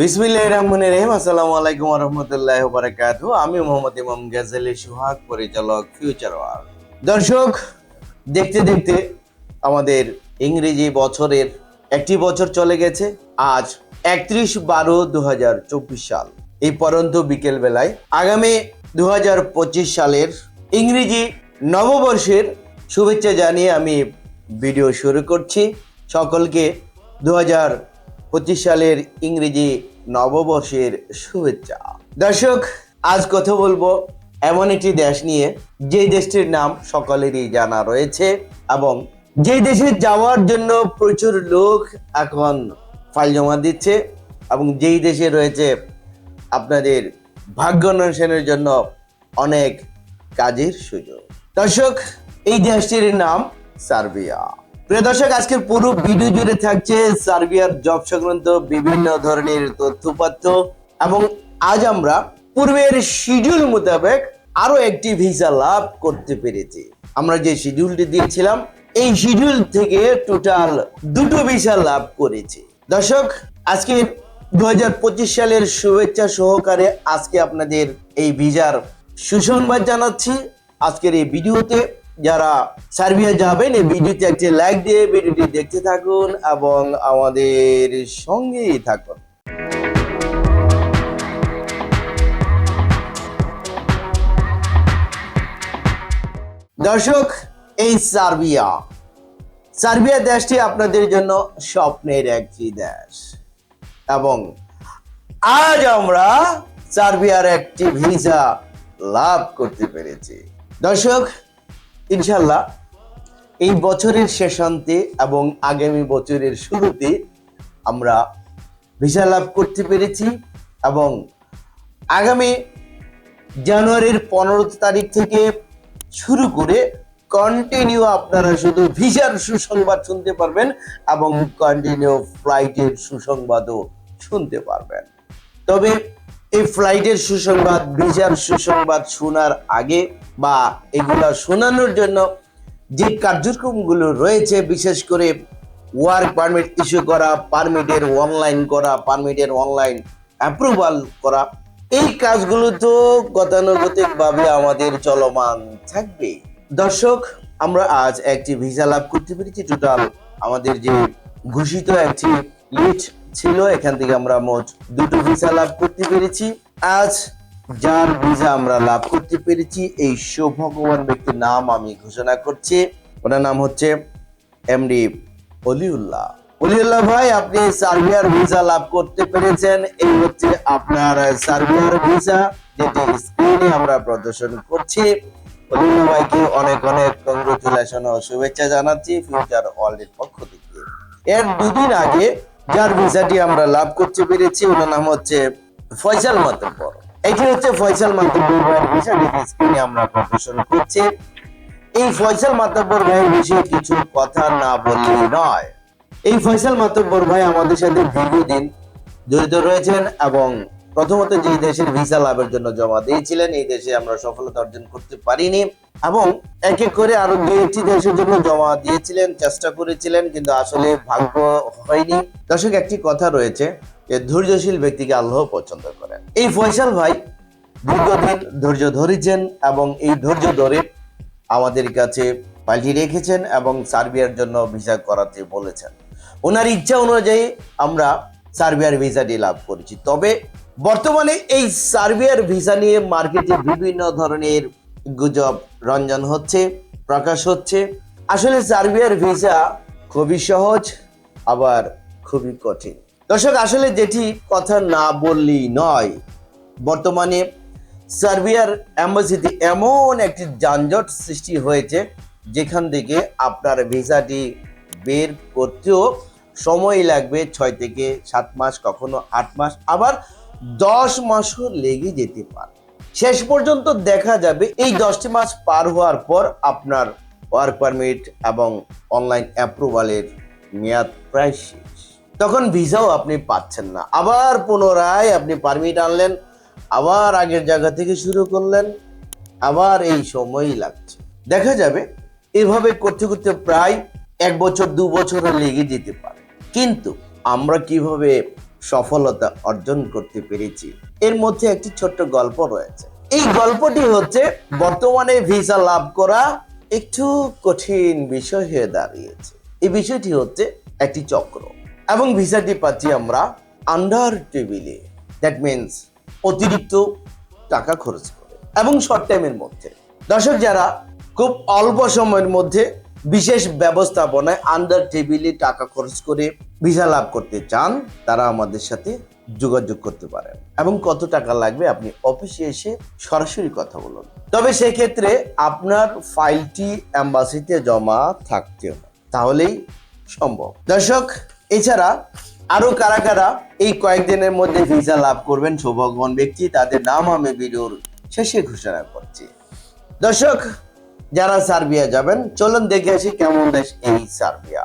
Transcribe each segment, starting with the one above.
বিসমিল্লাহ রহমান রহিম। আসসালামু আলাইকুম রহমতুল্লাহ বারাকাতু আমি মোহাম্মদ ইমাম গাজালি সুহাগ, পরিচালক ফিউচার ওয়ার্ল্ড দর্শক, দেখতে দেখতে আমাদের ইংরেজি বছরের একটি বছর চলে গেছে। আজ একত্রিশ বারো দু সাল। এই পরন্ত বিকেল বেলায় আগামী দু হাজার পঁচিশ সালের ইংরেজি নববর্ষের শুভেচ্ছা জানিয়ে আমি ভিডিও শুরু করছি। সকলকে দু হাজার পঁচিশ সালের ইংরেজি নববর্ষের শুভেচ্ছা। দর্শক, আজ কথা বলব এমন একটি দেশ নিয়ে। যে দেশটির নাম সকলেরই জানা রয়েছে এবং যে দেশে যাওয়ার জন্য প্রচুর লোক এখন ফাইল জমা দিচ্ছে এবং যেই দেশে রয়েছে আপনাদের ভাগ্য অন্বেষণের জন্য অনেক কাজের সুযোগ। দর্শক, এই দেশটির নাম সার্বিয়া। প্রিয় দর্শক, আজকের পুরো ভিডিও জুড়ে থাকছে সার্বিয়ার জব সংক্রান্ত বিভিন্ন ধরনের তথ্যপাত্র এবং আজ আমরা পূর্বের শিডিউল মোতাবেক আরও একটি ভিসা লাভ করতে পেরেছি। আমরা যে শিডিউলটি দিয়েছিলাম, এই শিডিউল থেকে টোটাল দুটো ভিসা লাভ করেছি। দর্শক, আজকে দু হাজার পঁচিশ সালের শুভেচ্ছা সহকারে আজকে আপনাদের এই ভিসার সুসংবাদ জানাচ্ছি। আজকের এই ভিডিওতে যারা সার্বিয়া যাবেন, এই ভিডিওতে একটি লাইক দিয়ে ভিডিওটি দেখতে থাকুন এবং আমাদের সঙ্গেই থাকুন। দর্শক, এই সার্বিয়া। সার্বিয়া দেশটি আপনাদের জন্য স্বপ্নের একটি দেশ। এবং আজ আমরা সার্বিয়ার একটি ভিসা লাভ করতে পেরেছি। দর্শক ইনশাল্লাহ এই বছরের শেষান্তে এবং আগামী বছরের শুরুতে আমরা ভিসা লাভ করতে পেরেছি এবং আগামী জানুয়ারির পনেরো তারিখ থেকে শুরু করে কন্টিনিউ আপনারা শুধু ভিসার সুসংবাদ শুনতে পারবেন এবং কন্টিনিউ ফ্লাইটের সুসংবাদও শুনতে পারবেন। তবে এই ফ্লাইটের সুসংবাদ ভিসার সুসংবাদ শোনার আগে বা এগুলা শোনানোর জন্য যে কার্যক্রমগুলো রয়েছে, বিশেষ করে ওয়ার্ক পারমিট ইস্যু করা পারমিটের অনলাইন করা পারমিটের অনলাইন অ্যাপ্রুভাল করা, এই কাজগুলো তো গতানুগতিক ভাবে আমাদের চলমান থাকবে। দর্শক, আমরা আজ একটি ভিসা লাভ করতে পেরেছি। টোটাল আমাদের যে ঘোষিত একটি লিস্ট ছিল, এখান থেকে আমরা মোট দুটো ভিসা লাভ করতে পেরেছি। আজ যার ভিসা আমরা লাভ করতে পেরেছি, এই সৌভাগ্যবান ব্যক্তির নাম আমি ঘোষণা করছি। ওনার নাম হচ্ছে এমডি অলিউল্লাহ। অলিউল্লাহ ভাই, আপনি সার্বিয়ার ভিসা লাভ করতে পেরেছেন। এই হচ্ছে আপনার সার্বিয়ার ভিসা যেটি স্ক্রিনে আমরা প্রদর্শন করছি। অলিউল্লাহ ভাইকে অনেক অনেক কংগ্রেচুলেশন ও শুভেচ্ছা জানাচ্ছি ফিউচার ওয়ার্ল্ডের পক্ষ থেকে। এর দুদিন আগে যার ভিসাটি আমরা লাভ করতে পেরেছি, ওনার নাম হচ্ছে ফয়সাল মাতব্বর। এটি হচ্ছে ফয়সাল মাতব্বর ভাইয়ের ভিসা স্ক্রিনে আমরা প্রদর্শন করছি। এই ফয়সাল মাতব্বর ভাইয়ের বিষয়ে কিছু কথা না বললেই নয়। এই ফয়সাল মাতব্বর ভাই আমাদের সাথে দীর্ঘদিন জড়িত রয়েছেন এবং প্রথমত যে দেশের ভিসা লাভের জন্য জমা দিয়েছিলেন, এই দেশে আমরা সফলতা অর্জন করতে পারিনি। এবং এক এক করে আরও দুই একটি দেশের জন্য জমা দিয়েছিলেন, চেষ্টা করেছিলেন, কিন্তু আসলে ভাগ্য হয়নি। দর্শক, একটি কথা রয়েছে যে ধৈর্যশীল ব্যক্তিকে আল্লাহ পছন্দ করেন। এই ফয়সাল ভাই দীর্ঘদিন ধৈর্য ধরেছেন এবং এই ধৈর্য ধরে আমাদের কাছে পাল্টি রেখেছেন এবং সার্বিয়ার জন্য ভিসা করাতে বলেছেন। ওনার ইচ্ছা অনুযায়ী আমরা সার্বিয়ার ভিসাটি লাভ করেছি। তবে বর্তমানে এই সার্বিয়ার ভিসা নিয়ে মার্কেটে বিভিন্ন ধরনের গুজব, রঞ্জন হচ্ছে, প্রকাশ হচ্ছে। আসলে সার্বিয়ার ভিসা খুবই সহজ, আবার খুবই কঠিন। দর্শক, আসলে যেটি কথা না বললেই নয়, বর্তমানে সার্বিয়ার অ্যাম্বাসিতে এমন একটি যানজট সৃষ্টি হয়েছে, যেখান থেকে আপনার ভিসাটি বের করতেও সময় লাগবে ছয় থেকে সাত মাস, কখনো আট মাস, আবার দশ মাসও লেগে যেতে পারে। শেষ পর্যন্ত দেখা যাবে। এই দশটি মাস পার হওয়ার পর আপনার ওয়ার্ক পারমিট এবং অনলাইন অ্যাপ্রুভালের মেয়াদ প্রায় শেষ। তখন ভিসাও আপনি পাচ্ছেন না। আবার পুনরায় আপনি পারমিট আনলেন, আবার আগের জায়গা থেকে শুরু করলেন, আবার এই সময়ই লাগছে। দেখা যাবে, এভাবে করতে করতে প্রায় এক বছর, দু বছর লেগে যেতে পারে। কিন্তু আমরা কীভাবে সফলতা অর্জন করতে পেরেছি। এর মধ্যে একটি ছোট্ট গল্প রয়েছে। এই গল্পটি হচ্ছে, বর্তমানে ভিসা লাভ করা একটু কঠিন বিষয় হয়ে দাঁড়িয়েছে। এই বিষয়টি হচ্ছে একটি চক্র। এবং ভিসাটি পাচ্ছি আমরা আন্ডার টেবিলে দ্যাট মিনস অতিরিক্ত টাকা খরচ করে। এবং শর্ট টাইমের মধ্যে। দর্শক যারা খুব অল্প সময়ের মধ্যে বিশেষ ব্যবস্থাপনায় আন্ডার টেবিলে টাকা খরচ করে ভিসা লাভ করতে চান, তারা আমাদের সাথে যোগাযোগ করতে পারেন। এবং কত টাকা লাগবে আপনি অফিসে এসে সরাসরি কথা বলুন। তবে সেক্ষেত্রে আপনার ফাইলটি অ্যাম্বাসিতে জমা থাকতে হবে তাহলেই সম্ভব। দর্শক, এছাড়া আরও কারা কারা এই কয়েকদিনের মধ্যে ভিসা লাভ করবেন সৌভাগ্যবান ব্যক্তি, তাদের নাম আমি ভিডিওর শেষে ঘোষণা করছি। দর্শক, যারা সার্বিয়া যাবেন, চলুন দেখে আসি কেমন দেশ এই সার্বিয়া।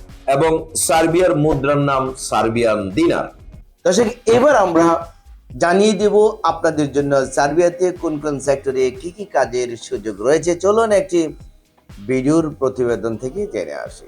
এবং সার্বিয়ার মুদ্রার নাম সার্বিয়ান দিনার। দর্শক, এবার আমরা জানিয়ে দেব আপনাদের জন্য সার্বিয়াতে কোন কোন সেক্টরে কি কি কাজের সুযোগ রয়েছে। চলুন একটি ভিডিওর প্রতিবেদন থেকে জেনে আসি।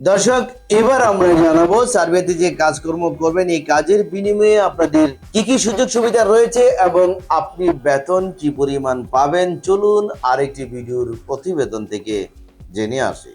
দর্শক, এবার আমরা জানাব সার্ভেতে যে কাজকর্ম করবেন, এই কাজের বিনিময়ে আপনাদের কি কি সুযোগ সুবিধা রয়েছে এবং আপনি বেতন কি পরিমাণ পাবেন? চলুন আরেকটি ভিডিওর প্রতিবেদন থেকে জেনে আসি।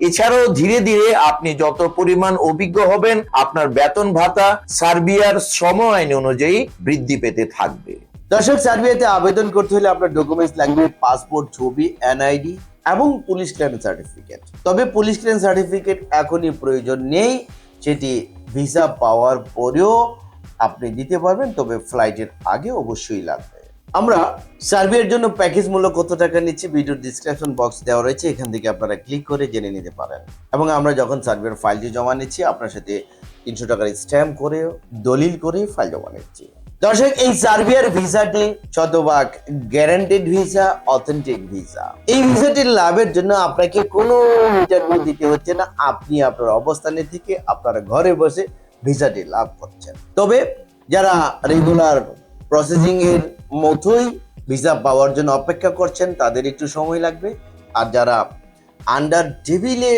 এছাড়াও ধীরে ধীরে আপনি যত পরিমাণ অভিজ্ঞ হবেন, আপনার বেতন ভাতা সার্বিয়ার শ্রম আইন অনুযায়ী বৃদ্ধি পেতে থাকবে। দর্শক, সার্বিয়াতে আবেদন করতে হলে আপনার ডকুমেন্টস লাগবে, পাসপোর্ট, ছবি, এনআইডি এবং পুলিশ ক্লিয়ারেন্স সার্টিফিকেট। তবে পুলিশ ক্লিয়ারেন্স সার্টিফিকেট এখনই প্রয়োজন নেই, সেটি ভিসা পাওয়ার পরেও আপনি দিতে পারবেন, তবে ফ্লাইটের আগে অবশ্যই লাগবে। আমরা সার্বিয়ার জন্য প্যাকেজ মূল্য কত টাকা নিচ্ছি ভিডিওর ডিসক্রিপশন বক্স দেওয়া রয়েছে, এখান থেকে আপনারা ক্লিক করে জেনে নিতে পারেন। এবং আমরা যখন সার্বিয়ার ফাইলটি জমা নিচ্ছি, আপনার সাথে তিনশো টাকার স্ট্যাম্প করে, দলিল করে ফাইল জমা নিচ্ছি। দর্শক, এই সার্বিয়ার ভিসাটি শতভাগ গ্যারান্টেড ভিসা অথেন্টিক ভিসা এই ভিসাটির লাভের জন্য আপনাকে কোনো ইন্টারভিউ দিতে হচ্ছে না। আপনি আপনার অবস্থানে থেকে আপনার ঘরে বসে ভিসাটি লাভ করছেন। তবে যারা রেগুলার প্রসেসিং এর মতোই ভিসা পাওয়ার জন্য অপেক্ষা করছেন, তাদের একটু সময় লাগবে। আর যারা আন্ডার টেবিলে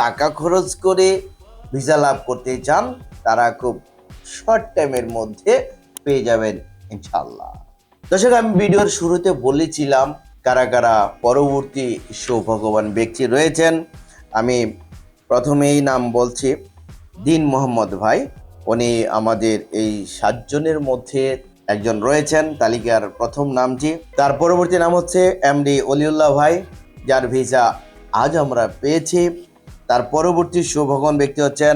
টাকা খরচ করে ভিসা লাভ করতে চান, তারা খুব শর্ট টাইমের মধ্যে পেয়ে যাবেন ইনশাল্লাহ দর্শক, আমি ভিডিওর শুরুতে বলেছিলাম কারা কারা পরবর্তী সৌভাগ্যবান ব্যক্তি রয়েছেন। আমি প্রথমেই নাম বলছি দিন মোহাম্মদ ভাই। উনি আমাদের এই সাতজনের মধ্যে একজন রয়েছেন, তালিকার প্রথম নামটি। তার পরবর্তী নাম হচ্ছে এমডি অলিউল্লাহ ভাই, যার ভিসা আজ আমরা পেয়েছি। তার পরবর্তী সৌভাগ্যবান ব্যক্তি হচ্ছেন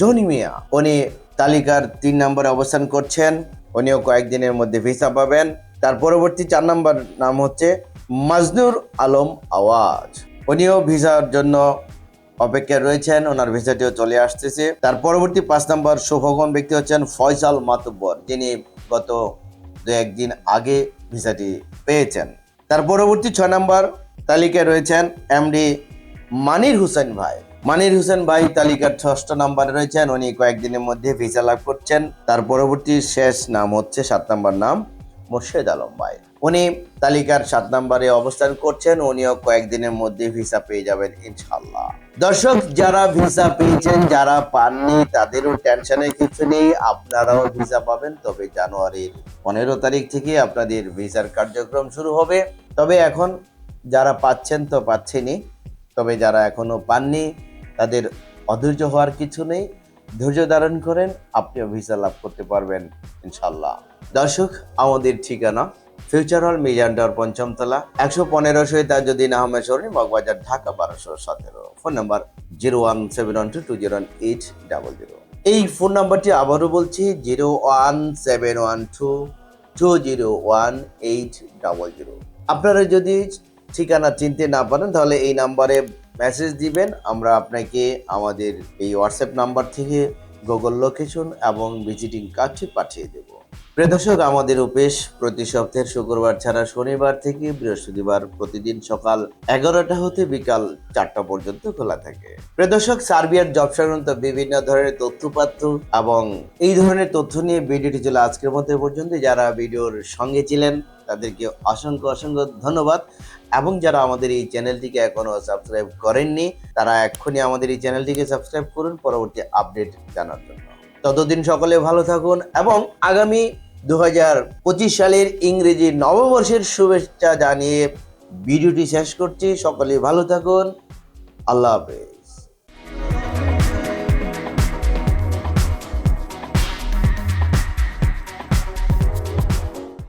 জনি মিয়া। উনি তালিকার তিন নম্বরে অবস্থান করছেন। উনিও কয়েকদিনের মধ্যে ভিসা পাবেন। তার পরবর্তী চার নম্বর নাম হচ্ছে মাজনুর আলম আওয়াজ। উনিও ভিসার জন্য অপেক্ষায় রয়েছেন, ওনার ভিসাটিও চলে আসতেছে। তার পরবর্তী পাঁচ নম্বর সৌভাগ্যবান ব্যক্তি হচ্ছেন ফয়সাল মাতব্বর। যিনি গত দু একদিন আগে ভিসাটি পেয়েছেন। তার পরবর্তী ছয় নম্বর তালিকায় রয়েছেন এমডি মানির হুসেন ভাই। মানির হুসেন ভাই তালিকার ষষ্ঠ নম্বরে রয়েছেন। উনি কয়েকদিনের মধ্যে ভিসা লাভ করছেন। তার পরবর্তী শেষ নাম হচ্ছে সাত নম্বর নাম মোর্শেদ আলম ভাই। উনি তালিকার সাত নম্বরে অবস্থান করছেন, উনিও কয়েকদিনের মধ্যে ভিসা পেয়ে যাবেন ইনশাল্লাহ দর্শক, যারা ভিসা পেয়েছেন, যারা পাননি, তাদেরও টেনশনের কিছু নেই, আপনারাও ভিসা পাবেন। তবে জানুয়ারির পনেরো তারিখ থেকে আপনাদের ভিসার কার্যক্রম শুরু হবে। তবে এখন যারা পাচ্ছেন তো পাচ্ছেনই, তবে যারা এখনও পাননি, তাদের অধৈর্য হওয়ার কিছু নেই। ধৈর্য ধারণ করেন, আপনিও ভিসা লাভ করতে পারবেন ইনশাল্লাহ দর্শক, আমাদের ঠিকানা ফিউচার হল মিজান টাওয়ার পঞ্চমতলা, একশো পনেরো তাজুদ্দিন আহমেদ সরণি মগবাজার, ঢাকা বারোশো সতেরো। Phone number zero one seven one two two zero one eight double zero. এই ফোন নাম্বারটি আবারও বলছি, zero one seven one two two zero one eight double zero. আপনারা যদি ঠিকানা চিনতে না পারেন, তাহলে এই নাম্বারে মেসেজ দিবেন। আমরা আপনাকে আমাদের এই হোয়াটসঅ্যাপ নাম্বার থেকে গুগল লোকেশন এবং ভিজিটিং কার্ডটি পাঠিয়ে দেব। প্রিয় দর্শক, আমাদের অফিস প্রতি সপ্তাহের শুক্রবার ছাড়া শনিবার থেকে বৃহস্পতিবার প্রতিদিন সকাল এগারোটা হতে বিকাল চারটা পর্যন্ত খোলা থাকে। প্রিয় দর্শক, সার্বিয়ার জব সংক্রান্ত বিভিন্ন ধরনের তথ্যপাত্র এবং এই ধরনের তথ্য নিয়ে ভিডিওটি ছিল আজকের মতো পর্যন্ত যারা ভিডিওর সঙ্গে ছিলেন, তাদেরকে অসংখ্য অসংখ্য ধন্যবাদ এবং যারা আমাদের এই চ্যানেলটিকে এখনও সাবস্ক্রাইব করেননি, তারা এক্ষুনি আমাদের এই চ্যানেলটিকে সাবস্ক্রাইব করুন, পরবর্তী আপডেট জানার জন্য। ততদিন সকলে ভালো থাকুন এবং আগামী দু সালের ইংরেজি নববর্ষের শুভেচ্ছা জানিয়ে ভিডিওটি শেষ করছি। সকলে ভালো থাকুন। আল্লাহ হাফেজ।